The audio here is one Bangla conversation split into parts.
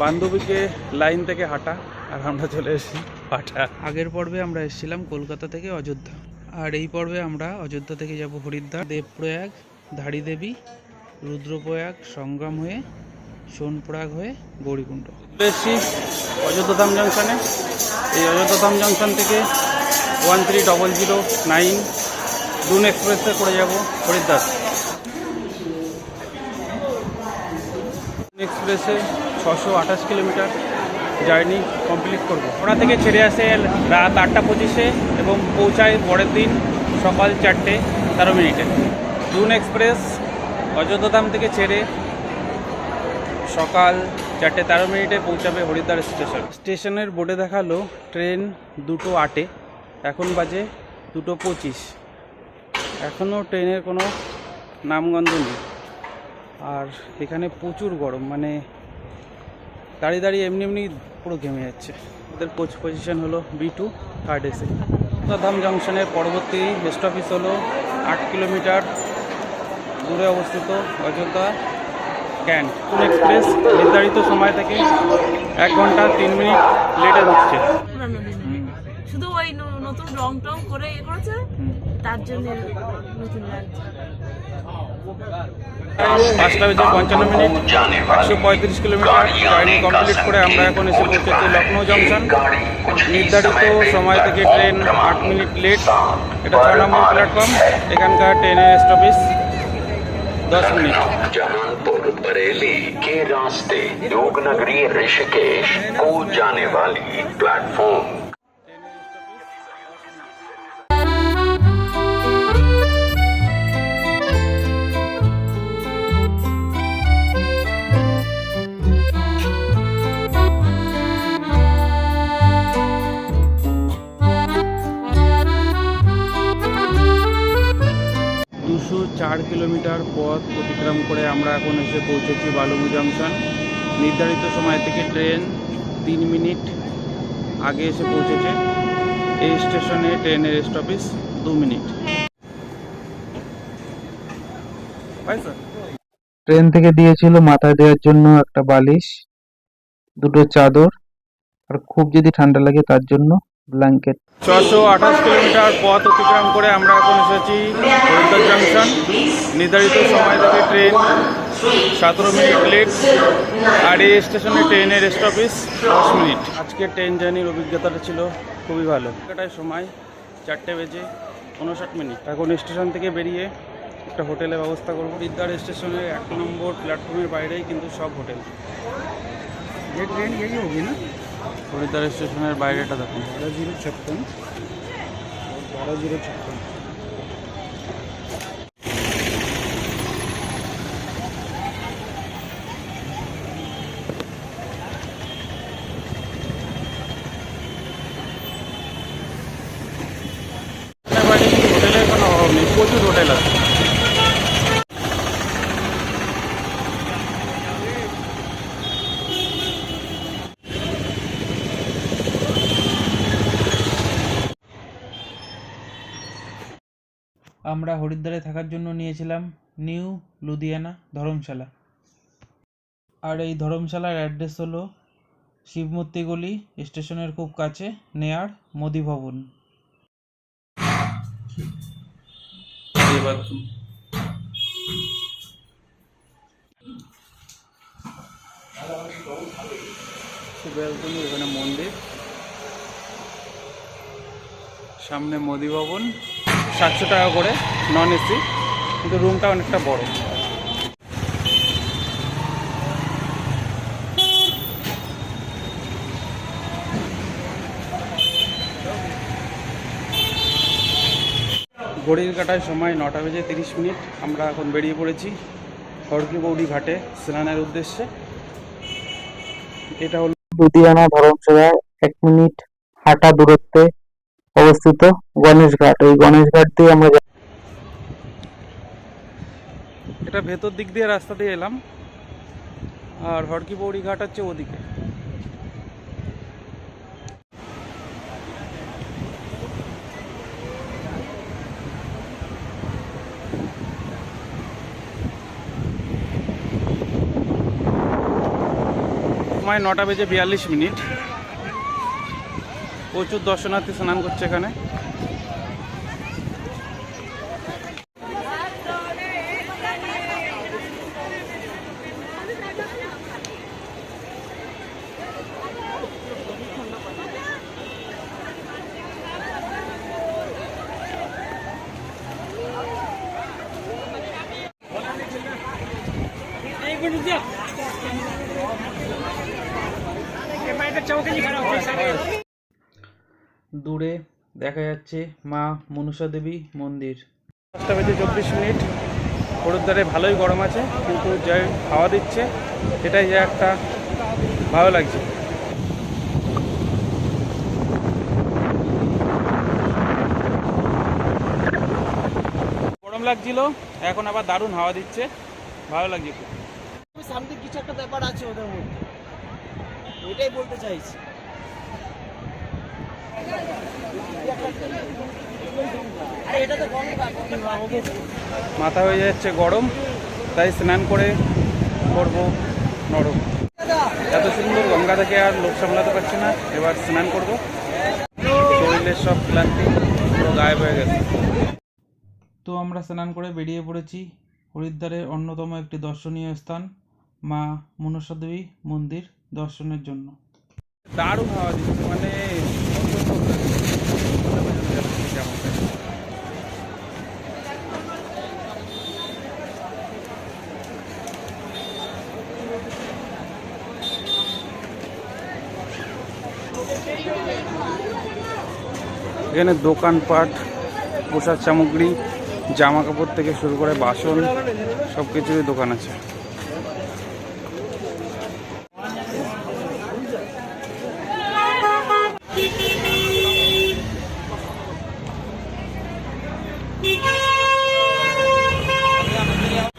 বান্ধবীকে লাইন থেকে হাঁটা আর আমরা চলে এসেছি হাঁটা আগের পর্বে আমরা এসেছিলাম কলকাতা থেকে অযোধ্যা আর এই পর্বে আমরা অযোধ্যা থেকে যাব হরিদ্বার দেবপ্রয়াগ ধারী দেবী রুদ্রপ্রয়াগ সংগ্রাম হয়ে সোনপ্রয়াগ হয়ে গৌরীকুণ্ড। এসেছি অযোধ্যা ধাম জংশনে। এই অযোধ্যা ধাম জংশন থেকে one three double zero nine Doon এক্সপ্রেসে করে যাব হরিদ্বার। এক্সপ্রেসে ছশো আঠাশ কিলোমিটার জার্নি কমপ্লিট করব। ওনা থেকে ছেড়ে আসে রাত আটটা পঁচিশে এবং পৌঁছায় পরের দিন সকাল চারটে তেরো মিনিটে। দুন এক্সপ্রেস অযোধ্যাধাম থেকে ছেড়ে সকাল চারটে তেরো মিনিটে পৌঁছাবে হরিদ্বার স্টেশন। স্টেশনের বোর্ডে দেখাল ট্রেন দুটো আটে, এখন বাজে দুটো পঁচিশ। এখনও ট্রেনের কোনো নামগন্ধ নেই। আর এখানে প্রচুর গরম মানে দাঁড়িয়ে দাঁড়িয়ে এমনি এমনি পুরো ঘেমে যাচ্ছে। ওদের কোচ পজিশন হলো বি টু থার্ড এসে ধাম জংশনের পরবর্তী পোস্ট অফিস হলো আট কিলোমিটার দূরে অবস্থিত অযোধ্যা ক্যান্ট। এক্সপ্রেস নির্ধারিত সময় থেকে এক ঘণ্টা তিন মিনিট লেটে ঢুকছে। শুধু ওই নতুন রং টং করে করেছে? তার জন্য নতুন লাগছে। পাঁচটা বেজে পঞ্চান্ন মিনিট একশো পঁয়ত্রিশ কিলোমিটার জার্নি কমপ্লিট করে আমরা এখন এসে পৌঁছেছি লখনৌ জংশন নির্ধারিত সময় থেকে ট্রেন আট মিনিট লেট এটা ছয় নম্বর প্ল্যাটফর্ম এখানকার ট্রেনের স্টপেজ দশ মিনিট जहानपुर बरेली के रास्ते योगनगरी ऋषिकेश को जाने वाली प्लेटफॉर्म চার কিলোমিটার পথ অতিক্রম করে আমরা এখন এসে পৌঁছেছি বালুমু জংশন। নির্ধারিত সময় থেকে ট্রেন তিন মিনিট আগে এসে পৌঁছেছে। এই স্টেশনে ট্রেনের স্টপেজ দু মিনিট। ট্রেন থেকে দিয়েছিল মাথায় দেওয়ার জন্য একটা বালিশ, দুটো চাদর, আর খুব যদি ঠান্ডা লাগে তার জন্য ব্ল্যাঙ্কেট ছশো আঠাশ কিলোমিটার পথ অতিক্রম করে আমরা এখন এসেছি হরিদ্বার জংশন নির্ধারিত সময় থেকে ট্রেন সতেরো মিনিট লেট আর এই স্টেশনে ট্রেনের স্টপেজ দশ মিনিট আজকে ট্রেন জার্নির অভিজ্ঞতাটা ছিল খুবই ভালো এটায় সময় চারটে বেজে উনষাট মিনিট এখন স্টেশন থেকে বেরিয়ে একটা হোটেলের ব্যবস্থা করবো হরিদ্বার স্টেশনের এক নম্বর প্ল্যাটফর্মের বাইরেই কিন্তু সব হোটেল ये ट्रेन यही होगी ना হরিদ্বার স্টেশনের বাইরেটা দেখুন। বারো জিরো ছাপ্পান্ন। বারো জিরো ছপ্পন হোটেলের কোনো অভাব নেই প্রচুর হোটেল আছে আমরা হরিদ্বারে থাকার জন্য নিয়েছিলাম নিউ লুধিয়ানা ধর্মশালা। আর এই ধর্মশালার অ্যাড্রেস হলো শিবমূর্তি গলি স্টেশনের খুব কাছে, নেয়ার মোদি ভবন। এখানে মন্দির। সামনে মোদি ভবন। সাতশো টাকা করে নন এসি কিন্তু রুমটা অনেকটা বড়। ঘড়ির কাটায় সময় নটা বেজে তিরিশ মিনিট, আমরা এখন বেরিয়ে পড়েছি খড়কি বৌড়ি ঘাটে স্নানের উদ্দেশ্যে। এটা হলো লুধিয়ানা, ধর্মশালা, এক মিনিট হাঁটা দূরত্বে। অবস্থিত গণেশ ঘাট। এই গণেশ ঘাট দিয়ে আমরা এটা ভেতর দিক দিয়ে রাস্তা দিয়ে এলাম। আর হড়কি বৌড়ি ঘাট হচ্ছে ওদিকে। নটা বেজে বিয়াল্লিশ মিনিট। প্রচুর দর্শনার্থী স্নান করছে এখানে। দূরে দেখা যাচ্ছে মা মনসা দেবী মন্দির। পাঁচটা বেজে চব্বিশ মিনিট। হরিদ্বারে ভালোই গরম আছে কিন্তু যাই হাওয়া দিচ্ছে এটাই যে একটা ভালো লাগছে। গরম লাগছিল এখন আবার দারুণ হাওয়া দিচ্ছে ভালো লাগছে খুব। সামথিং কিছু একটা ব্যাপার আছে ওদের মধ্যে। ওইটাই বলতে চাইছি আরে এটা তো বন্ধ ওকে মাথা হয়ে যাচ্ছে গরম, তাই স্নান করে করব নরম। এত সুন্দর গঙ্গা থেকে আর লোক সামলাতে পারছি না, এবার স্নান করব। শরীরের সব ক্লান্তি, পুরো গায়েব হয়ে গেছে। তো আমরা স্নান করে বেরিয়ে পড়েছি হরিদ্বারের অন্যতম একটি দর্শনীয় স্থান, মা মনসা দেবী মন্দির দর্শনের জন্য। দারুণ হাওয়া দিচ্ছে মানে কেমন এখানে দোকানপাট, পোশাক সামগ্রী, জামা কাপড় থেকে শুরু করে বাসন সব কিছুরই দোকান আছে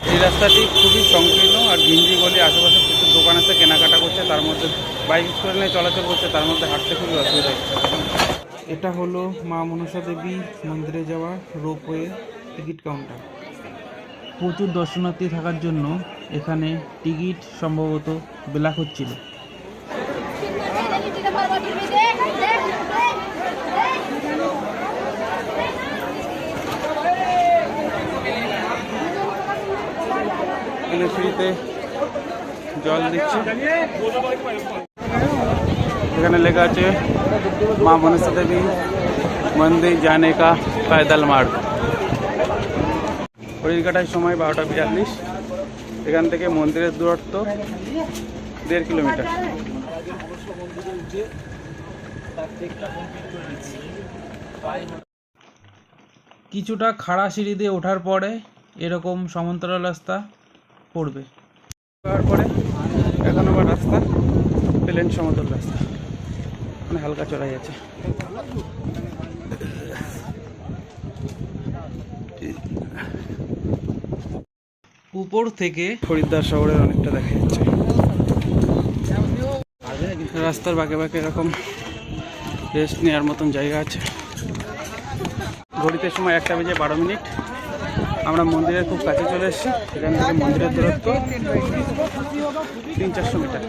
এই রাস্তাটি খুবই সংকীর্ণ আর ঘিঞ্জি গলি আশেপাশে প্রচুর দোকান আছে কেনাকাটা করছে তার মধ্যে স্কুল চলাচল করছে তার মধ্যে হাঁটতে খুবই অসুবিধা হচ্ছে। এটা হলো মা মনসা দেবী মন্দিরে যাওয়া রোপওয়ে টিকিট কাউন্টার প্রচুর দর্শনার্থী থাকার জন্য এখানে টিকিট সম্ভবত বেলাক হচ্ছিল। ফ্রিতে জল দিচ্ছে। এখানে লেখা আছে, মা মনসা দেবী, মন্দির জানে কা পায়দাল মার্গ ঘড়ির কাটার সময় বারোটা বিয়াল্লিশ, এখান থেকে মন্দিরের দূরত্ব দেড় কিলোমিটার। কিছুটা খাড়া সিঁড়ি দিয়ে ওঠার পরে এরকম সমান্তরাল রাস্তা পড়বে। তারপরে এখন আবার রাস্তা, প্লেন সমতল রাস্তা। মানে হালকা চড়াই আছে। উপর থেকে হরিদ্বার শহরের অনেকটা দেখা যাচ্ছে। রাস্তার বাঁকে বাঁকে এরকম রেস্ট নেওয়ার মতন জায়গা আছে। ঘড়িতে সময় একটা বেজে বারো মিনিট। আমরা মন্দিরের খুব কাছে চলে এসেছি। এখান থেকে মন্দিরের দূরত্ব তিন চারশো মিটার।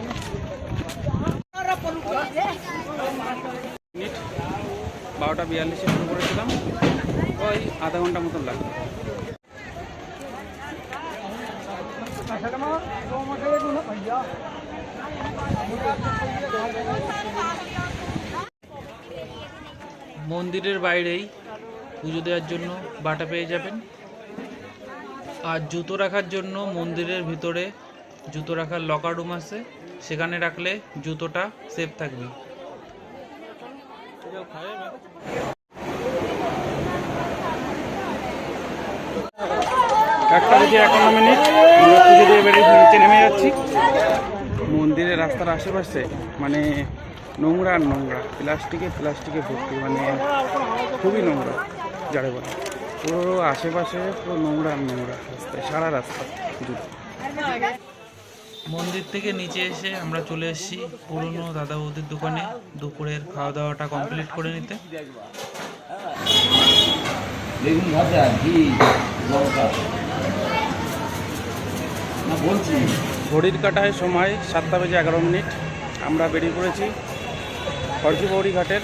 বারোটা বিয়াল্লিশে শুরু করেছিলাম। ওই আধা ঘণ্টা মতন লাগবে। মন্দিরের বাইরেই পুজো দেওয়ার জন্য বাটা পেয়ে যাবেন। আর জুতো রাখার জন্য মন্দিরের ভিতরে জুতো রাখার লকার রুম আছে। সেখানে রাখলে জুতোটা সেফ থাকবে। একটা নিচে নেমে যাচ্ছি। মন্দিরের রাস্তার আশেপাশে মানে নোংরা আর নোংরা, প্লাস্টিকে প্লাস্টিকে ভর্তি মানে খুবই নোংরা যারে বলে। পুরো আশেপাশে পুরো নোংরা আর নোংরা রাস্তায়, সারা রাস্তা জুড়ে। মন্দির থেকে নিচে এসে আমরা চলে এসেছি পুরনো দাদা বৌদির দোকানে দুপুরের খাওয়া দাওয়াটা কমপ্লিট করে নিতে। বেগুন ভাজা ঘি লঙ্কা বলছি ঘড়ির কাটায় সময় সাতটা বেজে এগারো মিনিট। আমরা বেরিয়ে পড়েছি হরকিপৌড়ি ঘাটের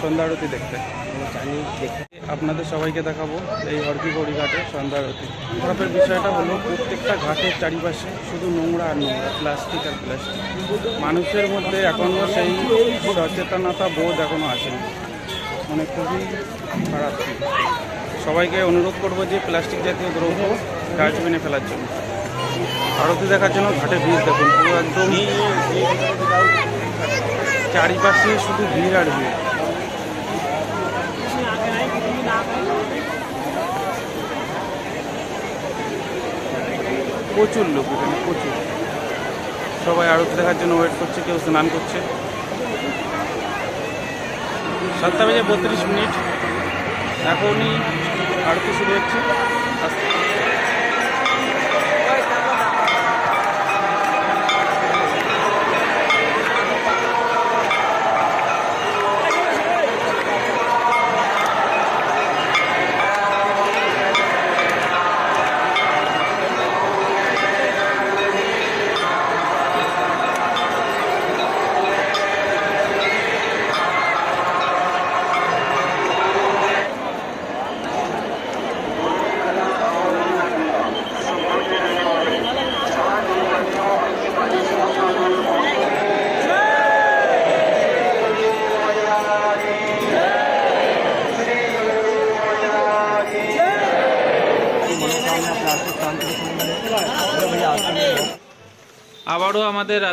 সন্ধ্যা আরতি দেখতে আপনাদের সবাইকে দেখাবো এই হরকিপৌড়ি ঘাটের সন্ধ্যা আরতি খারাপের বিষয়টা হলো, প্রত্যেকটা ঘাটের চারিপাশে শুধু নোংরা আর নোংরা, প্লাস্টিক আর প্লাস্টিক। মানুষের মধ্যে এখনও সেই সচেতনতা বোধ এখনও আসেনি। মানে খুবই খারাপ সবাইকে অনুরোধ করব যে প্লাস্টিক জাতীয় দ্রব্য ডাস্টবিনে ফেলার জন্য। আরতি দেখার জন্য ঘাটে ভিড়, দেখুন, পুরো একদম চারিপাশে শুধু ভিড় আর ভিড়। প্রচুর লোক এখানে, প্রচুর। সবাই আরতি দেখার জন্য ওয়েট করছে, কেউ স্নান করছে। সাতটা বেজে বত্রিশ মিনিট। এখনই আরতি শুরু হচ্ছে। আস্তে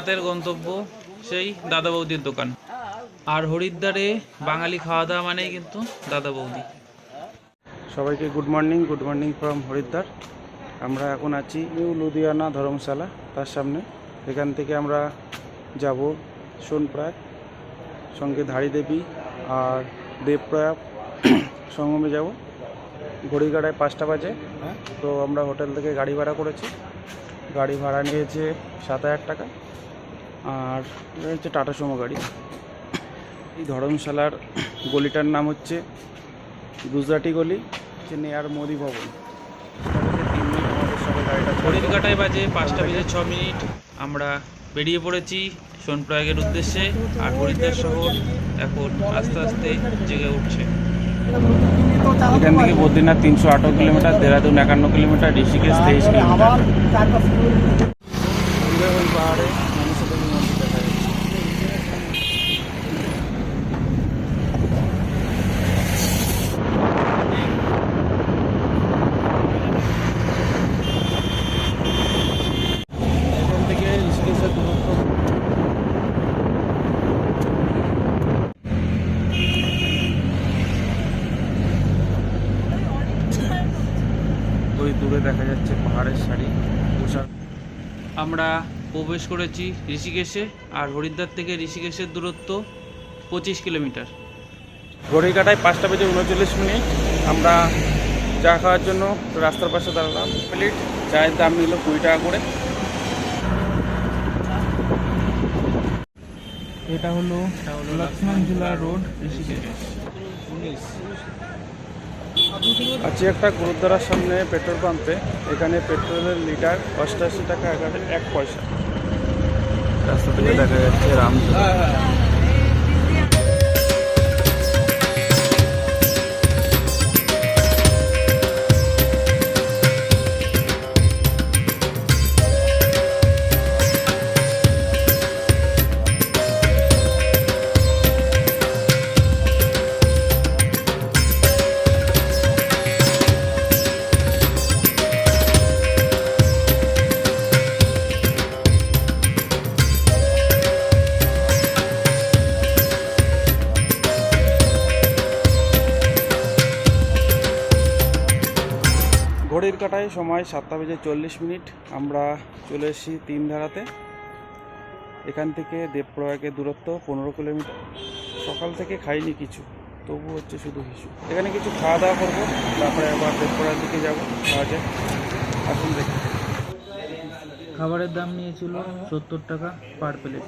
রাতের গন্তব্য সেই দাদা বৌদির দোকান। আর হরিদ্বারে বাঙালি খাওয়া দাওয়া মানেই কিন্তু দাদা বৌদি। সবাইকে good morning good morning from Haridwar. আমরা এখন আছি নিউ লুধিয়ানা ধর্মশালা, তার সামনে। এখান থেকে আমরা যাব সোনপ্রায়, সঙ্গে ধাড়ি দেবী আর দেবপ্রয়াগ। সঙ্গমে যাব। ঘড়িঘাটায় পাঁচটা বাজে, তো আমরা হোটেল থেকে গাড়ি ভাড়া করেছি। গাড়ি ভাড়া নিয়েছে সাত হাজার টাকা। আর এটা হচ্ছে টাটা সুমো গাড়ি। এই ধর্মশালার গলিটার নাম হচ্ছে গুজরাটি গলি হচ্ছে নেয়ার মোদি ভবন। ঘড়ির কাটায় বাজে পাঁচটা বেজে ছ মিনিট। আমরা বেরিয়ে পড়েছি সোনপ্রয়াগের উদ্দেশ্যে আর হরিদ্বার শহর এখন আস্তে আস্তে জেগে উঠছে। এখান থেকে বদ্রীনাথ তিনশো আঠারো কিলোমিটার দেরাদুন একান্ন কিলোমিটার ঋষিকেশ তেইশ কিলোমিটার। পাহাড়ে মানুষের দেবী মন্দির দেখা যাচ্ছে এখান থেকে ঋষিকেশের দূরত্ব ওই দূরে দেখা যাচ্ছে পাহাড়ের সারি পোশাক আমরা প্রবেশ করেছি ঋষিকেশে আর হরিদ্বার থেকে ঋষিকেশের দূরত্ব পঁচিশ কিলোমিটার। ঘড়িকাটায় পাঁচটা বেজে উনচল্লিশ মিনিট। আমরা চা খাওয়ার জন্য রাস্তার পাশে দাঁড়ালাম। প্লেট চায়ের দাম নিল কুড়ি টাকা করে। এটা হলো লক্ষ্মণ ঝুলা রোড ঋষিকেশ। আছি একটা গুরুদ্বারার সামনে পেট্রোল পাম্পে, এখানে পেট্রোলের লিটার অষ্টাশি টাকা এক পয়সা। রাস্তা থেকে দেখা যাচ্ছে রামঝুলা। ঘড়ির কাটায়? সময় সাতটা বেজে চল্লিশ মিনিট। আমরা চলে এসেছি তিন ধারাতে। এখান থেকে দেবপ্রয়াগের দূরত্ব পনেরো কিলোমিটার। সকাল থেকে খাইনি কিছু তবু হচ্ছে শুধু হিসু। এখানে কিছু খাওয়া দাওয়া করব তারপরে আবার দেবপ্রয়াগ দিকে যাব খাওয়া যায় আসুন দেখি। খাবারের দাম নিয়েছিল সত্তর টাকা পার প্লেট।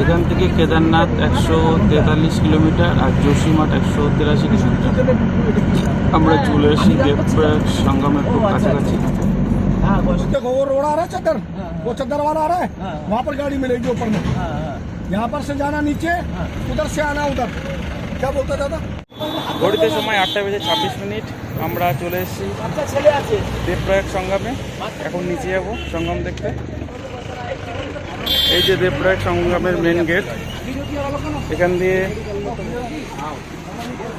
এখান থেকে কেদারনাথ একশো তেতাল্লিশ কিলোমিটার আর যোশীমঠ একশো তিরাশি কিলোমিটার আমরা চলে এসেছি দেবপ্রয়াগ সঙ্গমের খুব কাছাকাছি देखो वो रोड आ रहा है चक्कर वो चक्कर वाला आ रहा है वहाँ पर गाड़ी मिलेगी ऊपर में यहाँ पर से जाना नीचे उधर से आना उधर क्या बोलता दादा ঘড়িতে সময় আটটা বেজে ছাব্বিশ মিনিট আমরা চলে এসেছি বাচ্চা ছেলে আছে দেবপ্রয়াগ সঙ্গমে এখন নিচে যাব সঙ্গম দেখতে এই যে দেবপ্রয়াগ সংগ্রামের মেন গেট এখান দিয়ে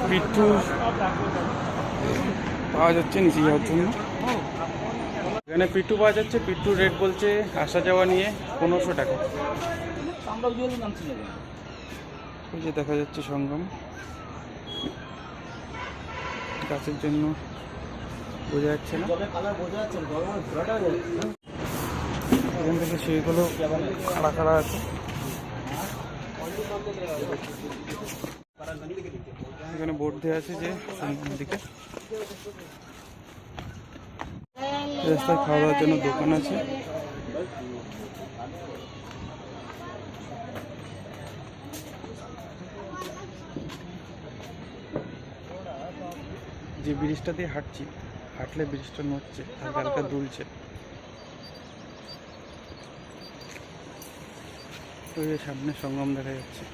পিঠু পাওয়া যাচ্ছে নিচে যাওয়ার জন্য। এখানে পিঠু পাওয়া যাচ্ছে পিঠুর রেট বলছে আসা যাওয়া নিয়ে পনেরোশো টাকা। ওই যে দেখা যাচ্ছে সংগ্রাম। গাছের জন্য বোঝা যাচ্ছে না। এখান থেকে সেইগুলো খাড়া খাড়া আছে। এখানে বোর্ড দেওয়া আছে যে দিকে। রাস্তায় খাওয়া দাওয়ার জন্য দোকান আছে। যে ব্রিজটা দিয়ে হাঁটছি, হাঁটলে ব্রিজটা নড়ছে, হালকা হালকা দুলছে। ওই সামনে সঙ্গম দেখা যাচ্ছে।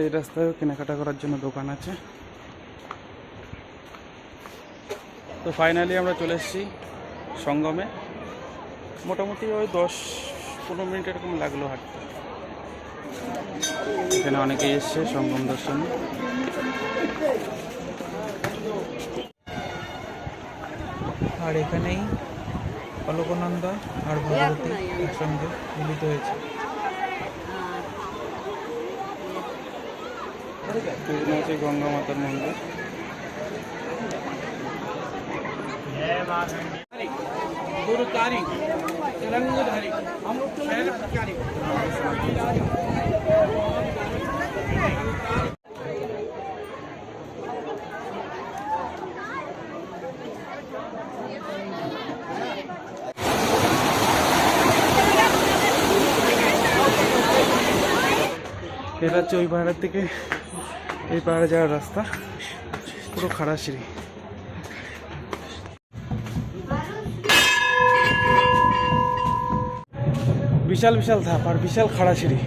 এই রাস্তায় কেনাকাটা করার জন্য দোকান আছে। তো ফাইনালি আমরা চলে এসেছি সঙ্গমে। মোটামুটি ওই দশ পনেরো মিনিট এরকম লাগল হাঁটতে। এখানে অনেকেই এসছে সঙ্গম দর্শনে। আর এখানেই অলকনন্দা আর ভগবতী একসঙ্গে মিলিত হয়েছে। এখানে আছে গঙ্গা মাতার মন্দির। এটা হচ্ছে ওই পাহাড়ের থেকে এই পাহাড়ে যাওয়ার রাস্তা। পুরো খাড়া সিঁড়ি বিশাল বিশাল ধাপ আর বিশাল খাড়া সিঁড়ি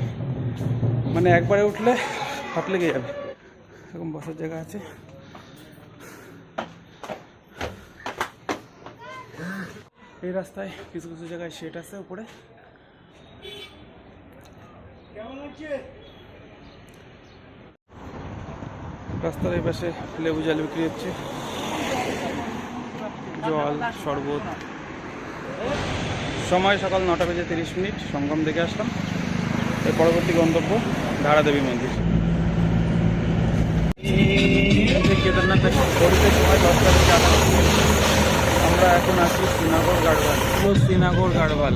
মানে একবারে উঠলে হাত লেগে যাবে। এরকম বসার জায়গা আছে। এই রাস্তায় কিছু কিছু জায়গায় শেড আছে উপরে। রাস্তার এই পাশে লেবু জল বিক্রি হচ্ছে। জল, শরবত। সময় সকাল নটা বেজে তিরিশ মিনিট, সঙ্গম দেখে আসলাম। এর পরবর্তী গন্তব্য ধারাদেবী মন্দির। এই যে কেদারনাথ ঘড়িতে সময় দশটা আমরা এখন আছি শ্রীনগর গাড়ওয়াল। শ্রীনগর গাড়ওয়াল।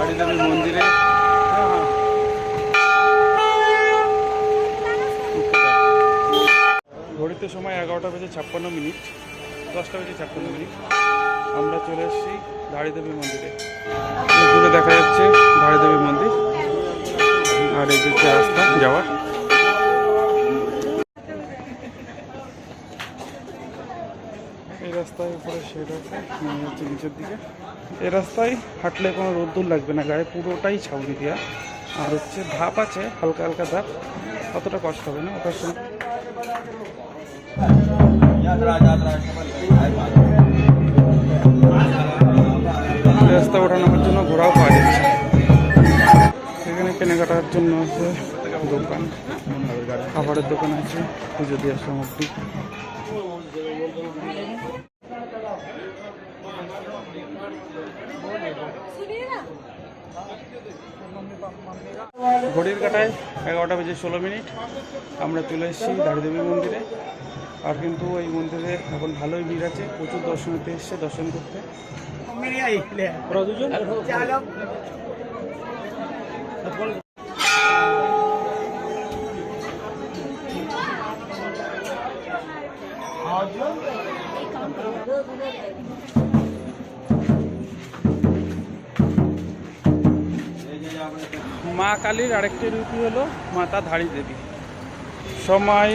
ধাড়ি দেবী মন্দিরে। ঘড়িতে সময় এগারোটা বেজে ছাপ্পান্ন মিনিট, দশটা বেজে ছাপ্পান্ন মিনিট। আমরা চলে এসেছি ধাড়িদেবী মন্দিরে। দূরে দেখা যাচ্ছে ধাড়িদেবী মন্দির। আর এই যে রাস্তা, যাওয়ার। এই রাস্তায় উপরে শেড যাচ্ছে নিচের দিকে। এই রাস্তায় হাঁটলে কোনো রোদ্দুর লাগবে না, গায়ে পুরোটাই ছাউনি দেওয়া আর হচ্ছে ধাপ আছে, হালকা হালকা ধাপ। অতটা কষ্ট হবে না ওটার এই রাস্তা ওঠানোর জন্য ঘোড়াও পাওয়া যাচ্ছে। এখানে কেনাকাটার জন্য আছে দোকান। খাবারের দোকান আছে, পুজো দেওয়ার সামগ্রী। ঘড়ির কাটায় এগারোটা বেজে ষোলো মিনিট। আমরা চলে এসেছি দাড়িদেবী মন্দিরে। আর কিন্তু এই মন্দিরে এখন ভালোই ভিড় আছে। প্রচুর দর্শনার্থী এসছে দর্শন করতে। ওরা দুজন? মা কালীর আরেকটি রূপই হলো মাতা ধারী দেবী। সময়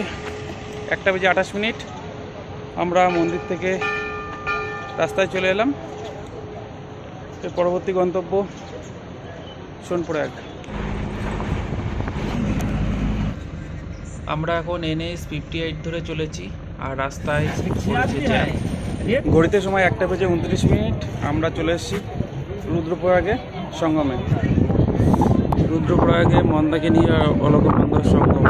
একটা বেজে আঠাশ মিনিট। আমরা মন্দির থেকে রাস্তায় চলে এলাম। এর পরবর্তী গন্তব্য সোনপ্রয়াগ। আমরা এখন এনএস ফিফটি এইট ধরে চলেছি আর রাস্তায় ঘড়িতে সময় একটা বেজে উনত্রিশ মিনিট। আমরা চলে এসেছি রুদ্রপ্রয়াগে সঙ্গমে। রুদ্রপ্রয়াগে মন্দাকিনী আর অলকনন্দার সঙ্গম।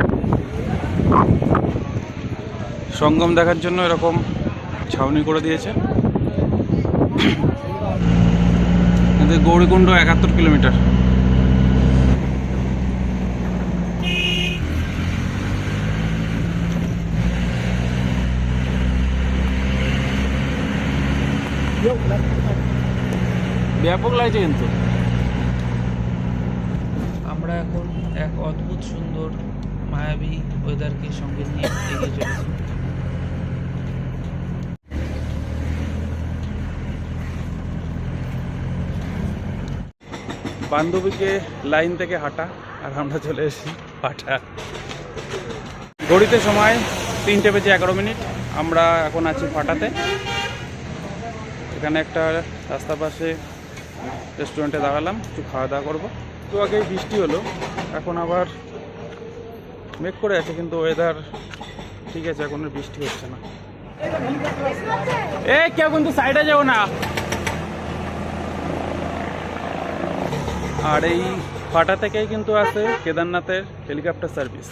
সঙ্গম দেখার জন্য এরকম ছাউনি করে দিয়েছে। এদের গৌরীকুণ্ড একাত্তর কিলোমিটার। ব্যাপক লাগছে কিন্তু আমরা এখন এক অদ্ভুত, সুন্দর, মায়াবী ওয়েদারকে সঙ্গে নিয়ে এগিয়ে চলেছি। বান্ধবীকে লাইন থেকে হাঁটা আর আমরা চলে এসেছি হাঁটা ঘড়িতে সময় তিনটে বেজে এগারো মিনিট। আমরা এখন আছি ফাটাতে এখানে একটা রাস্তার পাশে রেস্টুরেন্টে দাঁড়ালাম, একটু খাওয়া দাওয়া করব। একটু আগেই বৃষ্টি হলো। এখন আবার মেঘ করে আছে, কিন্তু ওয়েদার ঠিক আছে, এখন বৃষ্টি হচ্ছে না। এ কেউ কিন্তু সাইডে যাও না। আর এই ফাটা থেকেই কিন্তু আছে কেদারনাথের হেলিকপ্টার সার্ভিস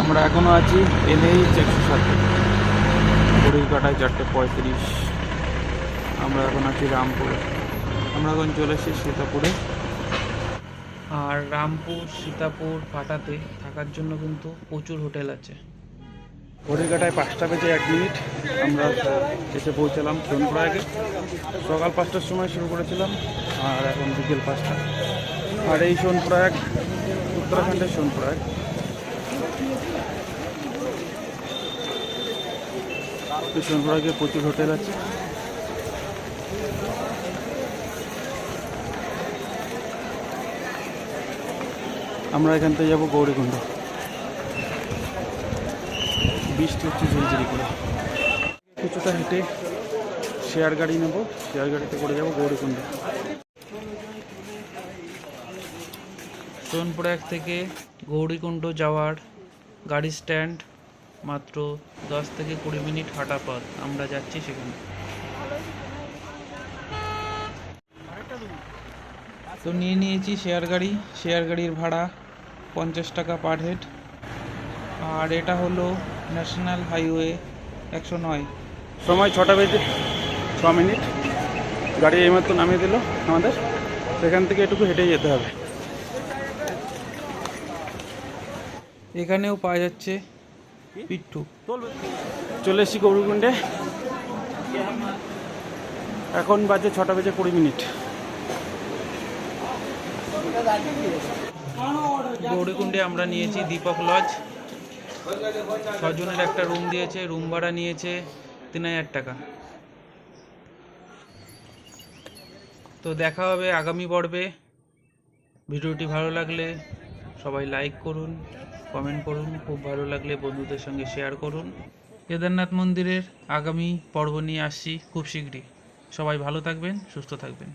আমরা এখনও আছি এনএইচ একশো সাথে। ঘড়ির কাটায় চারটে পঁয়ত্রিশ। আমরা এখন আছি রামপুরে। আমরা এখন চলে এসেছি সীতাপুরে। আর রামপুর সীতাপুর ফাটাতে থাকার জন্য কিন্তু প্রচুর হোটেল আছে। ঘড়ির কাটায় পাঁচটা বেজে এক মিনিট। আমরা এসে পৌঁছালাম সোনপ্রয়াগে সকাল পাঁচটার সময় শুরু করেছিলাম আর এখন বিকেল পাঁচটা। আর এই সোনপ্রয়াগ উত্তরাখণ্ডের সোনপ্রয়াগ তো সোনপ্রয়াগে প্রচুর হোটেল আছে। আমরা এখান থেকে যাব গৌরীকুণ্ড। বৃষ্টি হচ্ছে ঝিরিঝিরি করে। কিছুটা হেঁটে শেয়ার গাড়ি নেব, শেয়ার গাড়িতে করে যাব গৌরীকুণ্ড। সোনপুর এক থেকে গৌরীকুণ্ড যাওয়ার গাড়ি স্ট্যান্ড মাত্র দশ থেকে কুড়ি মিনিট হাঁটা পথ। আমরা যাচ্ছি সেখানে। তো নিয়ে নিয়েছি শেয়ার গাড়ি। শেয়ার গাড়ির ভাড়া পঞ্চাশ টাকা পার হেড। আর এটা হলো ন্যাশনাল হাইওয়ে একশো নয়। সময় ছটা বেজে ছ মিনিট। গাড়ি এইমাত্র নামিয়ে দিল আমাদের। সেখান থেকে এটুকু হেঁটে যেতে হবে। এখানেও পাওয়া যাচ্ছে পিট্টু। চলে এসেছি গৌরকুণ্ডে। এখন বাজে ছটা বেজে কুড়ি মিনিট। গৌরীকুণ্ডে আমরা নিয়েছি দীপক লজ। ছজনের একটা রুম দিয়েছে রুম ভাড়া নিয়েছে তিন হাজার টাকা। তো দেখা হবে আগামী পর্বে। ভিডিওটি ভালো লাগলে সবাই লাইক করুন কমেন্ট করুন, খুব ভালো লাগলে বন্ধুদের সঙ্গে শেয়ার করুন। কেদারনাথ মন্দিরের আগামী পর্ব নিয়ে আসছি খুব শীঘ্রই। সবাই ভালো থাকবেন, সুস্থ থাকবেন।